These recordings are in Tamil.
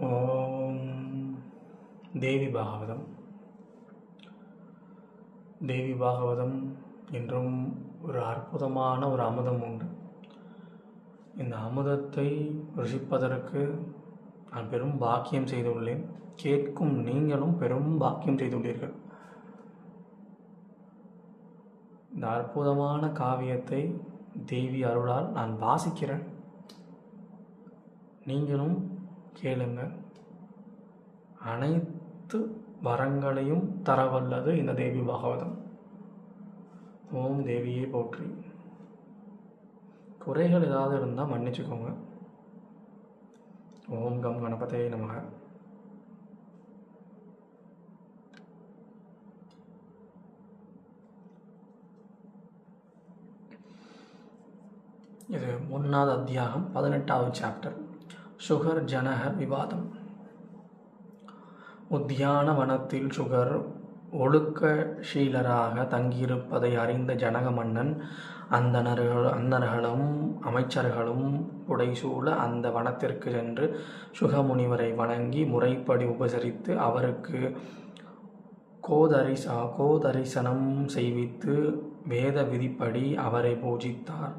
ஓம் தேவி பாகவதம். தேவி பாகவதம் என்றும் ஒரு அற்புதமான ஒரு அமுதம் உண்டு. இந்த அமுதத்தை ருசிப்பதற்கு நான் பெரும் பாக்கியம் செய்துள்ளேன். கேட்கும் நீங்களும் பெரும் பாக்கியம் செய்துள்ளீர்கள். இந்த அற்புதமான காவியத்தை தேவி அருளால் நான் வாசிக்கிறேன். நீங்களும் கேளுங்க. அனைத்து வரங்களையும் தரவல்லது இந்த தேவி பாகவதம். ஓம் தேவியே போற்றி. குறைகள் ஏதாவது இருந்தால் மன்னிச்சுக்கோங்க. ஓம் கம் கணபதே நமக. இது ஒன்றாவது அத்தியாகம் பதினெட்டாவது சாப்டர் சுகர் ஜனக விவாதம். உத்தியானவனத்தில் சுகர் ஒழுக்கஷீலராக தங்கியிருப்பதை அறிந்த ஜனக மன்னன் அந்தனர்கள் அந்தணர்களும் அமைச்சர்களும் புடைசூழ அந்த வனத்திற்கு சென்று சுகமுனிவரை வணங்கி முறைப்படி உபசரித்து அவருக்கு கோதரிசா கோதரிசனம் செய்வித்து வேத விதிப்படி அவரை பூஜித்தார்.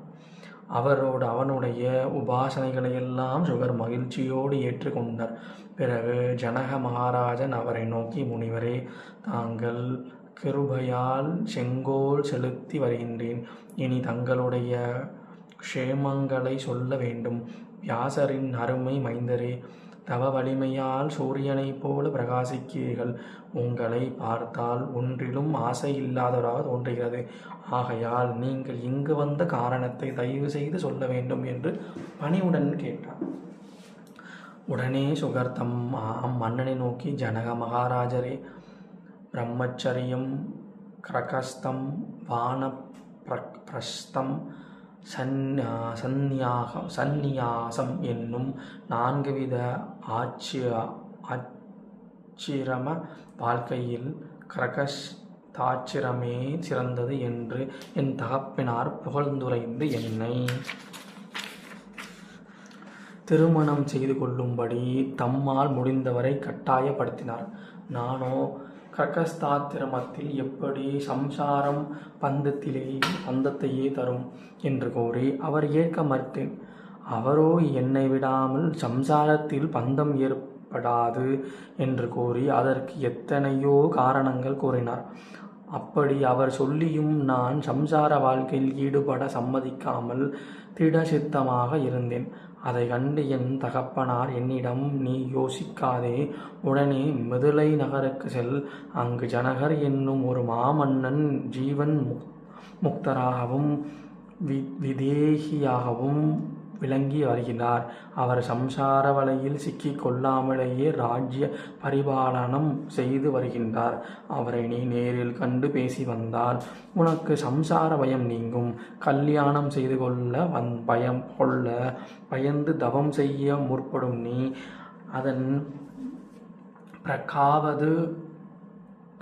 அவரோடு அவனுடைய உபாசனைகளையெல்லாம் சுகர் மகிழ்ச்சியோடு ஏற்றுக்கொண்டார் பிறகு ஜனக மகாராஜன் அவரை நோக்கி முனிவரே தாங்கள் கிருபையால் செங்கோல் செலுத்தி வருகின்றேன். இனி தங்களுடைய க்ஷேமங்களை சொல்ல வேண்டும். வியாசரின் அருமை மைந்தரே தவ வலிமையால் சூரியனைப் போல பிரகாசிக்கிறீர்கள். உங்களை பார்த்தால் ஒன்றிலும் ஆசை இல்லாதவராக தோன்றுகிறது. ஆகையால் நீங்கள் இங்கு வந்த காரணத்தை தயவு செய்து சொல்ல வேண்டும் என்று பணிவுடன் கேட்டார். உடனே சுகர் தம் அம்மன்னனை நோக்கி ஜனக மகாராஜரே பிரம்மச்சரியம் கிரகஸ்தம் வான பிரஸ்தம் சந்யா சந்நியாகம் சந்நியாசம் என்னும் நான்கு வித ஆட்சி ஆச்சிரம வாழ்க்கையில் கரகஷ் தாச்சிரமே சிறந்தது என்று என் தகப்பினார் புகழ்ந்துரைந்து என்னை. திருமணம் செய்து கொள்ளும்படி தம்மால் முடிந்தவரை கட்டாயப்படுத்தினார். நானோ கிரகஸ்தாத்திரமத்தில் எப்படி சம்சாரம் பந்தத்திலே பந்தத்தையே தரும் என்று கூறி அவர் ஏற்க மறுத்தேன். அவரோ என்னை விடாமல் சம்சாரத்தில் பந்தம் ஏற்படாது என்று கூறி அதற்கு எத்தனையோ காரணங்கள் கூறினார். அப்படி அவர் சொல்லியும் நான் சம்சார வாழ்க்கையில் ஈடுபட சம்மதிக்காமல் திடசித்தமாக இருந்தேன். அதை கண்டு என் தகப்பனார் என்னிடம் நீ யோசிக்காதே உடனே மிதுளை நகருக்கு செல். அங்கு ஜனகர் என்னும் ஒரு மாமன்னன் ஜீவன் முக் முக்தராகவும் வி விதேகியாகவும் விளங்கி வருகிறார் அவர் சம்சார வலையில் சிக்கிக் கொள்ளாமலேயே ராஜ்ய பரிபாலனம் செய்து வருகின்றார். அவரை நீ நேரில் கண்டு பேசி வந்தால் உனக்கு சம்சார பயம் நீங்கும். கல்யாணம் செய்து கொள்ள வந் பயம் கொள்ள பயந்து தவம் செய்ய முற்படும் நீ. அதன் பிரகாவது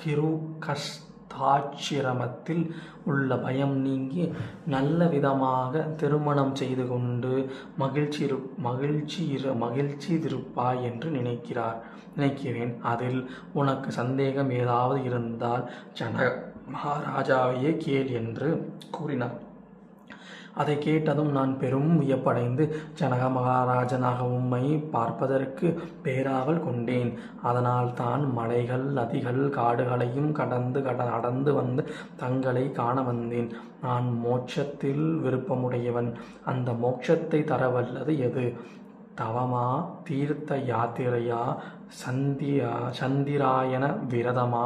கிரு கஷ் தாட்சிரமத்தில் உள்ள பயம் நீங்கி நல்ல விதமாக திருமணம் செய்து கொண்டு மகிழ்ச்சி மகிழ்ச்சி மகிழ்ச்சி இருப்பாய் என்று நினைக்கிறார் நினைக்கிறேன். அதில் உனக்கு சந்தேகம் ஏதாவது இருந்தால் ஜன மகாராஜாவையே கேள் என்று கூறினார். அதை கேட்டதும் நான் பெரும் வியப்படைந்து ஜனக மகாராஜனாக உம்மை பார்ப்பதற்கு பேராவல் கொண்டேன். அதனால் தான் மலைகள் நதிகள் காடுகளையும் கடந்து கட நடந்து வந்து தங்களை காண வந்தேன். நான் மோட்சத்தில் விருப்பமுடையவன். அந்த மோட்சத்தை தரவல்லது எது? தவமா தீர்த்த யாத்திரையா? சந்தியா சந்திராயன விரதமா?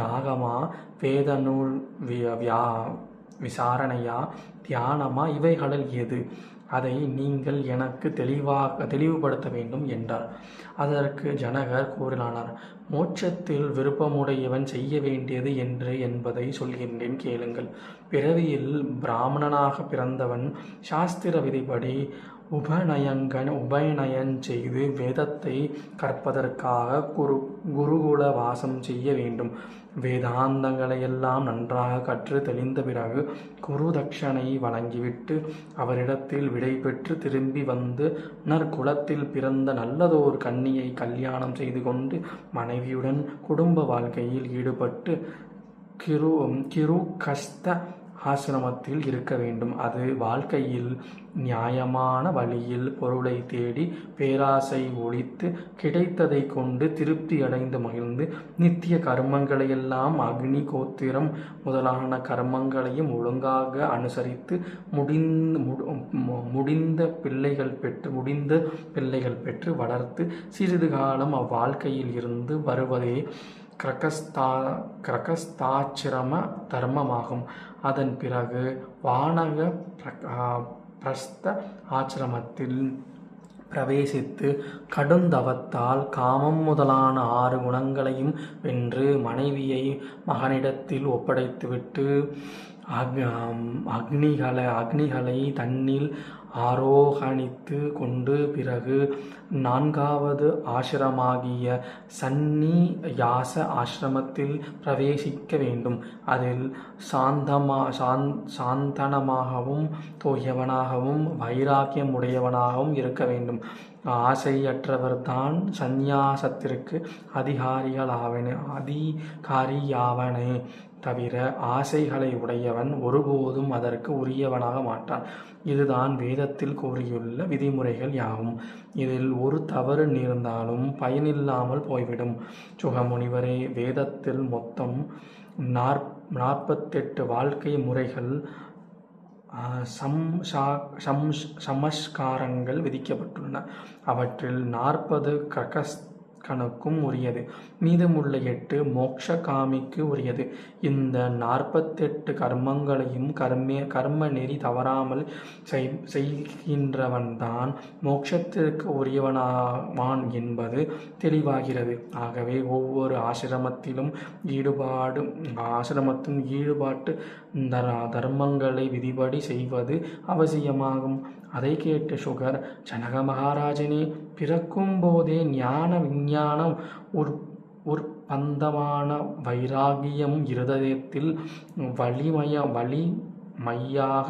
யாகமா? வேதநூல் வியா விசாரணையா? தியானமா? இவைகளில் எது? அதை நீங்கள் எனக்கு தெளிவாக தெளிவுபடுத்த வேண்டும் என்றார். அதற்கு ஜனகர் கூறினார் மோட்சத்தில் விருப்பமுடையவன் செய்ய வேண்டியது என்று என்பதை சொல்கின்றேன் கேளுங்கள். பிறவியில் பிராமணனாக பிறந்தவன் சாஸ்திர விதிப்படி உபநயங்கன் உபநயன் செய்து வேதத்தை கற்பதற்காக குரு குருகுல வாசம் செய்ய வேண்டும். வேதாந்தங்களை எல்லாம் நன்றாக கற்று தெளிந்த பிறகு குரு தட்சணை வழங்கிவிட்டு அவரிடத்தில் விடை பெற்று திரும்பி வந்து நற்குலத்தில் பிறந்த நல்லதோர் கன்னியை கல்யாணம் செய்து கொண்டு மனைவியுடன் குடும்ப வாழ்க்கையில் ஈடுபட்டு கிரு கிரு கஷ்ட ஆசிரமத்தில் இருக்க வேண்டும். அது வாழ்க்கையில் நியாயமான வழியில் பொருளை தேடி பேராசை ஒழித்து கிடைத்ததை கொண்டு திருப்தி அடைந்து மகிழ்ந்து நித்திய கர்மங்களையெல்லாம் அக்னி கோத்திரம் முதலான கர்மங்களையும் ஒழுங்காக அனுசரித்து முடிந்த மு- முடிந்த பிள்ளைகள் பெற்று முடிந்த பிள்ளைகள் பெற்று வளர்த்து சிறிது காலம் அவ்வாழ்க்கையில் இருந்து வருவதே கிரகஸ்தா கிரகஸ்தாச்சிரம தர்மமாகும். அதன் பிறகு வானக பிர- பிரஸ்த ஆச்சிரமத்தில் பிரவேசித்து கடுந்தவத்தால் காமம் முதலான ஆறு குணங்களையும் வென்று மனைவியை மகனிடத்தில் ஒப்படைத்துவிட்டு அக் அக்னிகளை அக்னிகளை தன்னில் ஆரோகணித்து கொண்டு பிறகு நான்காவது ஆசிரமாகிய யாச ஆசிரமத்தில் பிரவேசிக்க வேண்டும். அதில் சாந்தமா சாந் சாந்தனமாகவும் தோயவனாகவும் வைராக்கியம் உடையவனாகவும் இருக்க வேண்டும். ஆசையற்றவர்தான் சந்நியாசத்திற்கு அதிகாரிகளாவன அதிகாரியாவனே தவிர ஆசைகளை உடையவன் ஒருபோதும் அதற்கு உரியவனாக மாட்டான். இதுதான் வேதத்தில் கூறியுள்ள விதிமுறைகள் யாவும். இதில் ஒரு தவறு நேர்ந்தாலும் பயனில்லாமல் போய்விடும். சுகமுனிவரே வேதத்தில் மொத்தம் நாற் நாற்பத்தெட்டு வாழ்க்கை முறைகள் சமஸ்காரங்கள் விதிக்கப்பட்டுள்ளன. அவற்றில் நாற்பது கணக்கும் உரியது. மீதமுள்ள எட்டு மோக்ஷகாமிக்கு உரியது. இந்த நாற்பத்தெட்டு கர்மங்களையும் கர்மே கர்ம நெறி தவறாமல் செய் செய்கின்றவன்தான் மோட்சத்திற்கு உரியவனாவான் என்பது தெளிவாகிறது. ஆகவே ஒவ்வொரு ஆசிரமத்திலும் ஈடுபாடு ஆசிரமத்தின் ஈடுபாட்டு தர்மங்களை விதிபடி செய்வது அவசியமாகும். அதை கேட்ட சுகர் ஜனக மகாராஜனே பிறக்கும் போதே ஞான விஞ்ஞானம் ஒரு உற்பந்தமான வைராகியம் இருதயத்தில் வலிமய வலிமையாக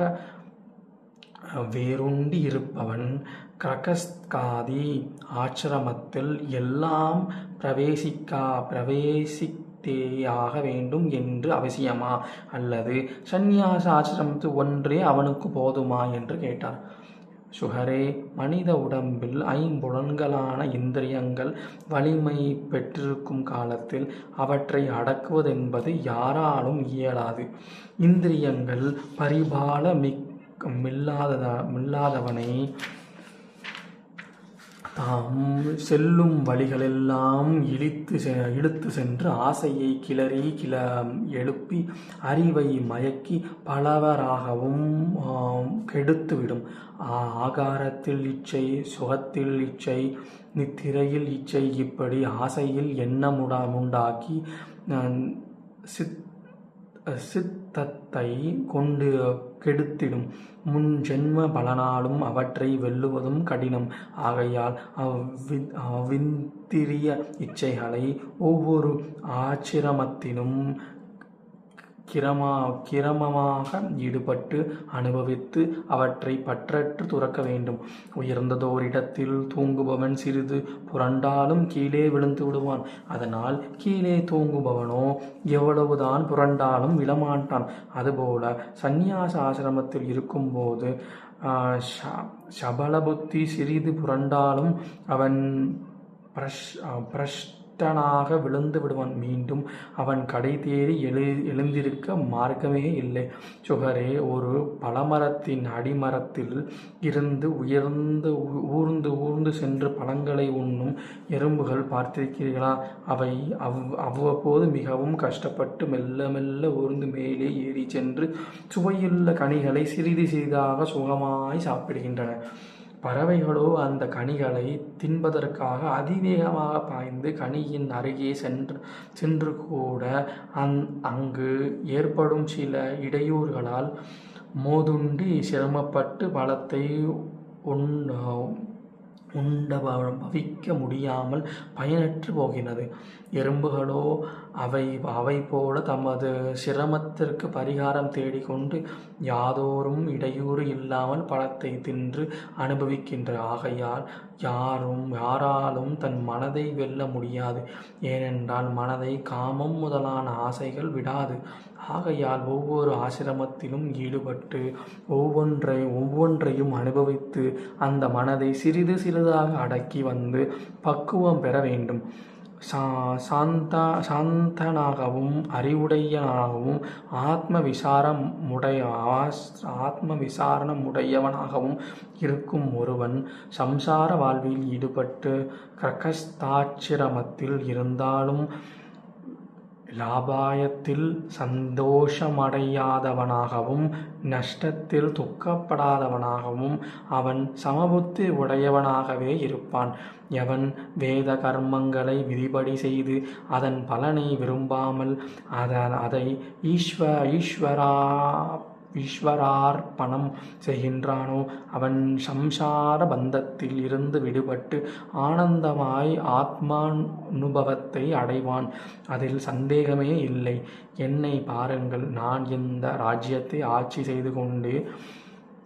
வேருண்டி இருப்பவன் கிரகஸ்காதி ஆச்சிரமத்தில் எல்லாம் பிரவேசிக்கா பிரவேசித்தேயாக வேண்டும் என்று அவசியமா? அல்லது சந்நியாச ஆசிரமத்து ஒன்றே அவனுக்கு போதுமா? என்று கேட்டார். சுகரே மனித உடம்பில் ஐம்புலன்களான இந்திரியங்கள் வலிமை பெற்றிருக்கும் காலத்தில் அவற்றை அடக்குவதென்பது யாராலும் இயலாது. இந்திரியங்கள் பரிபால மிக் மில்லாததா மில்லாதவனை தாம் செல்லும் வழிகளெல்லாம் இழித்து செ இழுத்து சென்று ஆசையை கிளறி கிள எழுப்பி அறிவை மயக்கி பலவராகவும் கெடுத்துவிடும். ஆகாரத்தில் இச்சை சுகத்தில் இச்சை நித்திரையில் இச்சை இப்படி ஆசையில் எண்ணமுடா உண்டாக்கி சித் சித்தத்தை கொண்டு கெடுத்திடும். முன் ஜென்ம பலனாலும் அவற்றை வெல்லுவதும் கடினம். ஆகையால் அவ்வி அவ்விந்திரிய இச்சைகளை ஒவ்வொரு ஆச்சிரமத்திலும் கிரமா கிரமமாக ஈடுபட்டு அனுபவித்து அவற்றை பற்றற்று துறக்க வேண்டும். உயர்ந்ததோரிடத்தில் தூங்குபவன் சிறிது புரண்டாலும் கீழே விழுந்து விடுவான். அதனால் கீழே தூங்குபவனோ எவ்வளவுதான் புரண்டாலும் விழமாட்டான். அதுபோல சந்நியாச ஆசிரமத்தில் இருக்கும்போது சபல புத்தி சிறிது புரண்டாலும் அவன் பிரஷ் பிரஷ்டனாக விழுந்து விடுவான். மீண்டும் அவன் கடை தேறி எழு எழுந்திருக்க மார்க்கமே இல்லை. சுகரே ஒரு பழமரத்தின் அடிமரத்தில் இருந்து உயர்ந்து ஊ- ஊர்ந்து ஊர்ந்து சென்று பழங்களை உண்ணும் எறும்புகள் பார்த்திருக்கிறீர்களா? அவை அவ் அவ்வப்போது மிகவும் கஷ்டப்பட்டு மெல்ல மெல்ல ஊர்ந்து மேலே ஏறி சென்று சுவையுள்ள கனிகளை சிறிது சிறிதாக சுகமாய் சாப்பிடுகின்றன. பறவைகளோ அந்த கனிகளை தின்பதற்காக அதிவேகமாக பாய்ந்து கனியின் அருகே சென்று சென்று கூட அந் அங்கு ஏற்படும் சில இடையூறுகளால் மோதுண்டி சிரமப்பட்டு பழத்தை உண் உண்ட பவிக்க முடியாமல் பயனற்று போகின்றது. எறும்புகளோ அவை அவை போல தமது சிரமத்திற்கு பரிகாரம் தேடிக்கொண்டு யாதோரும் இடையூறு இல்லாமல் பழத்தை தின்று அனுபவிக்கின்ற ஆகையால் யாரும் யாராலும் தன் மனதை வெல்ல முடியாது. ஏனென்றால் மனதை காமம் முதலான ஆசைகள் விடாது. ஆகையால் ஒவ்வொரு ஆசிரமத்திலும் ஈடுபட்டு ஒவ்வொன்றை ஒவ்வொன்றையும் அனுபவித்து அந்த மனதை சிறிது சிறிதாக அடக்கி வந்து பக்குவம் பெற வேண்டும். சா சாந்தா சாந்தனாகவும் அறிவுடையனாகவும் ஆத்ம விசாரம் உடைய ஆத்ம விசாரணம் உடையவனாகவும் இருக்கும் ஒருவன் சம்சார வாழ்வில் ஈடுபட்டு கிரகஸ்தாச்சிரமத்தில் இருந்தாலும் லாபாயத்தில் சந்தோஷமடையாதவனாகவும் நஷ்டத்தில் துக்கப்படாதவனாகவும் அவன் சமபுத்தி உடையவனாகவே இருப்பான். எவன் வேத கர்மங்களை விதிபடி செய்து அதன் பலனை விரும்பாமல் அதன் அதை ஈஸ்வ ஈஸ்வரா ஈஸ்வரார்ப்பணம் செய்கின்றானோ? அவன் சம்சார பந்தத்தில் இருந்து விடுபட்டு ஆனந்தமாய் ஆத்மானுபவத்தை அடைவான். அதில் சந்தேகமே இல்லை. என்னை பாருங்கள் நான் இந்த ராஜ்யத்தை ஆட்சி செய்து கொண்டு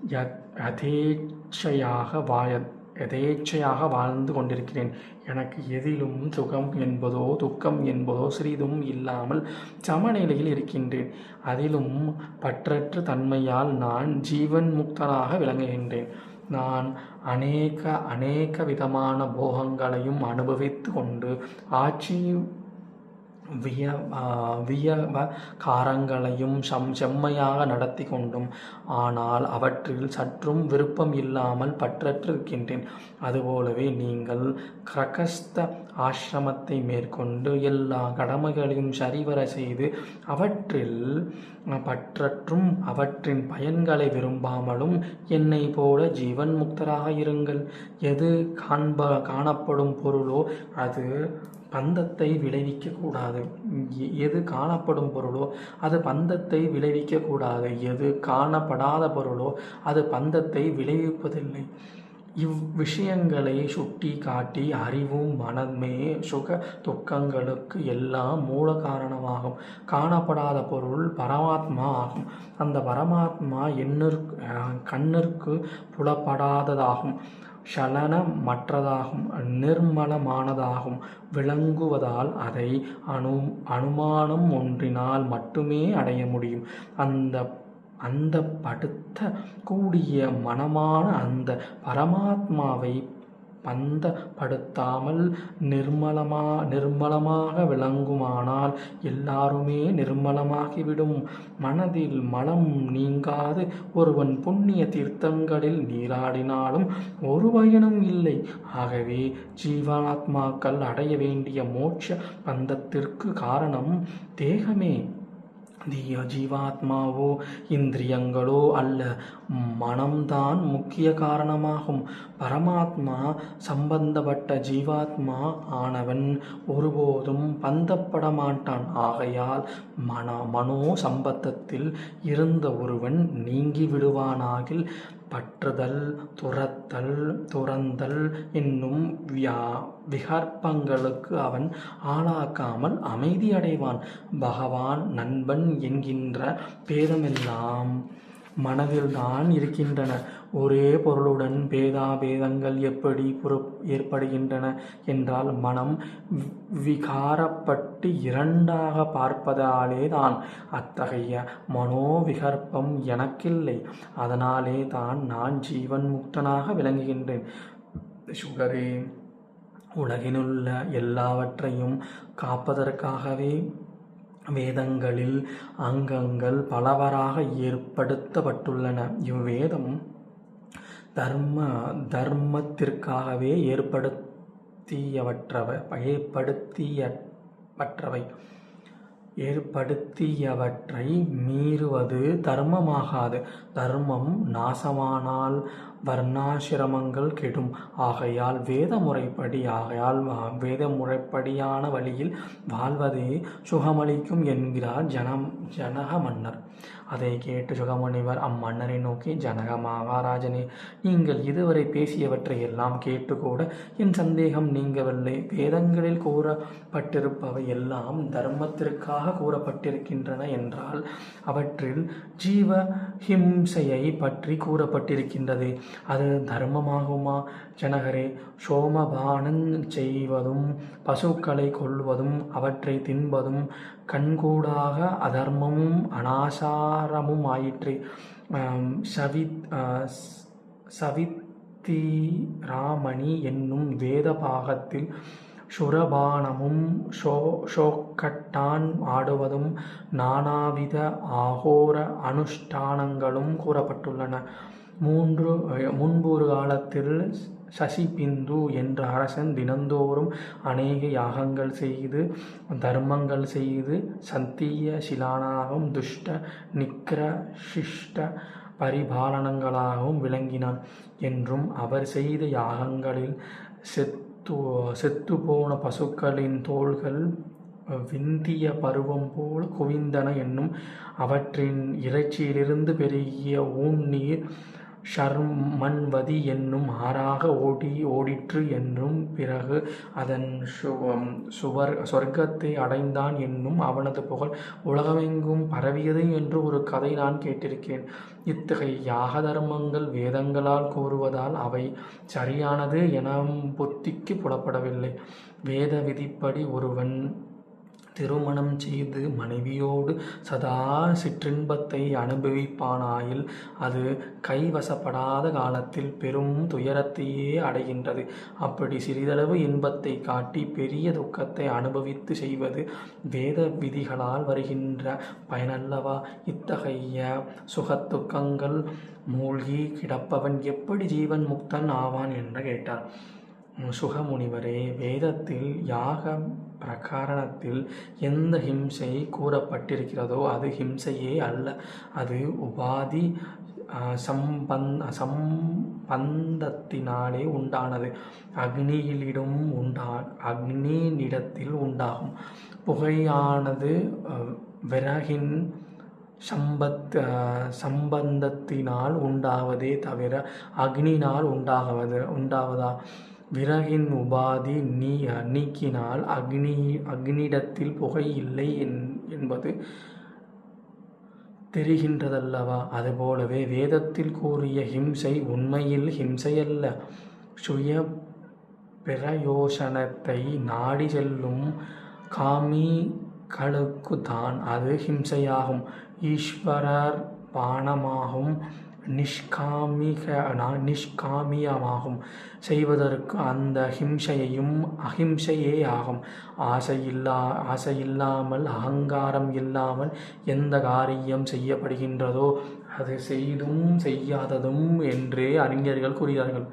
யதேச்சையாக வாய எதேச்சையாக வாழ்ந்து கொண்டிருக்கிறேன். எனக்கு எதிலும் சுகம் என்பதோ துக்கம் என்பதோ சிறிதும் இல்லாமல் சமநிலையில் இருக்கின்றேன். அதிலும் பற்றற்ற தன்மையால் நான் ஜீவன் முக்தனாக விளங்குகின்றேன். நான் அநேக அநேக விதமான போகங்களையும் அனுபவித்து கொண்டு ஆட்சி விய வியவகாரங்களையும் சம் செம்மையாக நடத்தி கொண்டும். ஆனால் அவற்றில் சற்றும் விருப்பம் இல்லாமல் பற்றற்றிருக்கின்றேன். அதுபோலவே நீங்கள் கிரகஸ்த ஆசிரமத்தை மேற்கொண்டு எல்லா கடமைகளையும் சரிவர செய்து அவற்றில் பற்றற்றும் அவற்றின் பயன்களை விரும்பாமலும் என்னை போல ஜீவன் முக்தராக இருங்கள். எது காண்ப காணப்படும் பொருளோ அது பந்தத்தை விளைவிக்கக்கூடாது எது காணப்படும் பொருளோ அது பந்தத்தை விளைவிக்கக்கூடாது எது காணப்படாத பொருளோ அது பந்தத்தை விளைவிப்பதில்லை. இவ்விஷயங்களை சுட்டி காட்டி அறிவும் மனமே சுக துக்கங்களுக்கு எல்லாம் மூல காரணமாகும். காணப்படாத பொருள் பரமாத்மா ஆகும். அந்த பரமாத்மா எண்ணிற்கு கண்ணிற்கு புலப்படாததாகும். சலனமற்றதாகும் நிர்மலமானதாகும் விளங்குவதால் அதை அனு அனுமானம் ஒன்றினால் மட்டுமே அடைய முடியும். அந்த அந்த படுத்த கூடிய மனமான அந்த பரமாத்மாவை பந்தப்படுத்தாமல் நிர்மலமா நிர்மலமாக விளங்குமானால் எல்லாருமே நிர்மலமாகிவிடும். மனதில் மலம் நீங்காது ஒருவன் புண்ணிய தீர்த்தங்களில் நீராடினாலும் ஒரு பயனும் இல்லை. ஆகவே ஜீவாத்மாக்கள் அடைய வேண்டிய மோட்ச பந்தத்திற்கு காரணம் தேகமே. தீய ஜீவாத்மாவோ இந்திரியங்களோ அல்ல மனம்தான் முக்கிய காரணமாகும். பரமாத்மா சம்பந்தப்பட்ட ஜீவாத்மா ஆனவன் ஒருபோதும் பந்தப்பட மாட்டான் ஆகையால் மன மனோ சம்பந்தத்தில் இருந்த ஒருவன் நீங்கி விடுவானாகில் பற்றுதல் துரத்தல் துறந்தல் என்னும் வியா விகற்பங்களுக்கு அவன் ஆளாக்காமல் அமைதியடைவான். பகவான் நண்பன் என்கின்ற பேதமெல்லாம் மனதில்தான் இருக்கின்றன. ஒரே பொருளுடன் பேதாபேதங்கள் எப்படி புற ஏற்படுகின்றன என்றால் மனம் விகாரப்பட்டு இரண்டாக பார்ப்பதாலே தான் அத்தகைய மனோவிகற்பம் எனக்கில்லை. அதனாலே தான் நான் ஜீவன் முக்தனாக விளங்குகின்றேன். சுகரே உலகினுள்ள எல்லாவற்றையும் காப்பதற்காகவே வேதங்களில் அங்கங்கள் பலவராக ஏற்படுத்தப்பட்டுள்ளன. இவ்வேதம் தர்ம தர்மத்திற்காகவே ஏற்படுத்தியவற்றவை ஏற்படுத்தியவற்றவை. ஏற்படுத்தியவற்றை மீறுவது தர்மமாகாது. தர்மம் நாசமானால் வர்ணாசிரமங்கள் கெடும். ஆகையால் வேத முறைப்படி ஆகையால் வா- வேத முறைப்படியான வழியில் வாழ்வதே சுகமளிக்கும் என்கிறார் ஜனம். ஜனக மன்னர் அதை கேட்டு சுகமுனிவர் அம்மன்னரை நோக்கி ஜனக மகாராஜனே நீங்கள் இதுவரை பேசியவற்றை எல்லாம் கேட்டுக்கூட என் சந்தேகம் நீங்கவில்லை. வேதங்களில் கூறப்பட்டிருப்பவை எல்லாம் தர்மத்திற்காக கூறப்பட்டிருக்கின்றன என்றால் அவற்றில் ஜீவ ஹிம்சையை பற்றி கூறப்பட்டிருக்கின்றது. அது தர்மமாகுமா? ஜனகரே சோமபானம் செய்வதும் பசுக்களை கொல்வதும் அவற்றை தின்பதும் கண்கூடாக அதர்மமும் அனாசாரமும் ஆயிற்று. சவித் சவித்திராமணி என்னும் வேத பாகத்தில் சுரபானமும் ஷோ ஷோக்கட்டான் ஆடுவதும் நானாவித ஆகோர அனுஷ்டானங்களும் கூறப்பட்டுள்ளன. மூன்று முன்பு ஒரு சசி சசிபிந்து என்ற அரசன் தினந்தோறும் அநேக யாகங்கள் செய்து தர்மங்கள் செய்து சத்திய சிலானாகவும் துஷ்ட நிக்கிர சிஷ்ட பரிபாலனங்களாகவும் விளங்கினான் என்றும் அவர் செய்த யாகங்களில் செத்து செத்துப்போன பசுக்களின் தோள்கள் விந்திய பருவம் போல் குவிந்தன என்னும் அவற்றின் இறைச்சியிலிருந்து பெருகிய ஊன்னீர் ஷர்மன்வதி என்னும் ஆறாக ஓடி ஓடிற்று என்றும் பிறகு அதன் சுவம் சுவர் சொர்க்கத்தை அடைந்தான் என்னும் அவனது புகழ் உலகமெங்கும் பரவியது என்று ஒரு கதை நான் கேட்டிருக்கிறேன் இத்தகைய யாக தர்மங்கள் வேதங்களால் கூறுவதால் அவை சரியானது என புத்திக்கு புலப்படவில்லை. வேத விதிப்படி ஒருவன் திருமணம் செய்து மனைவியோடு சதா சிற்றின்பத்தை அனுபவிப்பானாயில் அது கைவசப்படாத காலத்தில் பெரும் துயரத்தையே அடைகின்றது. அப்படி சிறிதளவு இன்பத்தை காட்டி பெரிய துக்கத்தை அனுபவித்து செய்வது வேத விதிகளால் வருகின்ற பயனல்லவா? இத்தகைய சுகத்துக்கங்கள் மூழ்கி கிடப்பவன் எப்படி ஜீவன் முக்தன் ஆவான் என்று கேட்டார். சுகமுனிவரே வேதத்தில் யாக பிரகாரணத்தில் எந்த ஹிம்சை கூறப்பட்டிருக்கிறதோ அது ஹிம்சையே அல்ல. அது உபாதி சம்பந்த சம்பந்தத்தினாலே உண்டானது. அக்னியிலிடும் உண்டா அக்னியினிடத்தில் உண்டாகும். புகையானது விறகின் சம்பத் சம்பந்தத்தினால் உண்டாவதே தவிர அக்னினால் உண்டாகுவது உண்டாவதா? விறகின் உபாதி நீ நீக்கினால் அக்னி அக்னிடத்தில் புகை இல்லை என்- என்பது தெரிகின்றதல்லவா? அதுபோலவே வேதத்தில் கூறிய ஹிம்சை உண்மையில் ஹிம்சையல்ல. சுய பிரயோசனத்தை நாடி செல்லும் காமிகளுக்குத்தான் அது ஹிம்சையாகும். ஈஸ்வரர் பானமாகும். நிஷ்காமிக நிஷ்காமியமாகும். செய்வதற்கு அந்த ஹிம்சையையும் அஹிம்சையே ஆகும் ஆசையில்லா ஆசையில்லாமல் அகங்காரம் இல்லாமல் எந்த காரியம் செய்யப்படுகின்றதோ அது செய்தும் செய்யாததும் என்றே அறிஞர்கள் கூறுகிறார்கள்.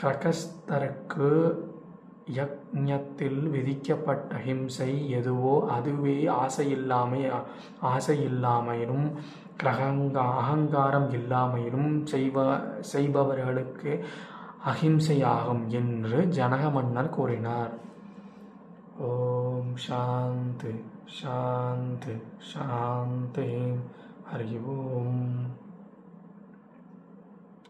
கிரகஸ்தருக்கு யக்ஞத்தில் விதிக்கப்பட்ட ஹிம்சை எதுவோ அதுவே ஆசையில்லாமை ஆசையில்லாமையிலும் கிரகங்க அகங்காரம் இல்லாமையிலும் செய்வ செய்பவர்களுக்கு அகிம்சையாகும் என்று ஜனக மன்னர் கூறினார். ஓம் சாந்தி சாந்தி சாந்தி. ஹரி ஓம்.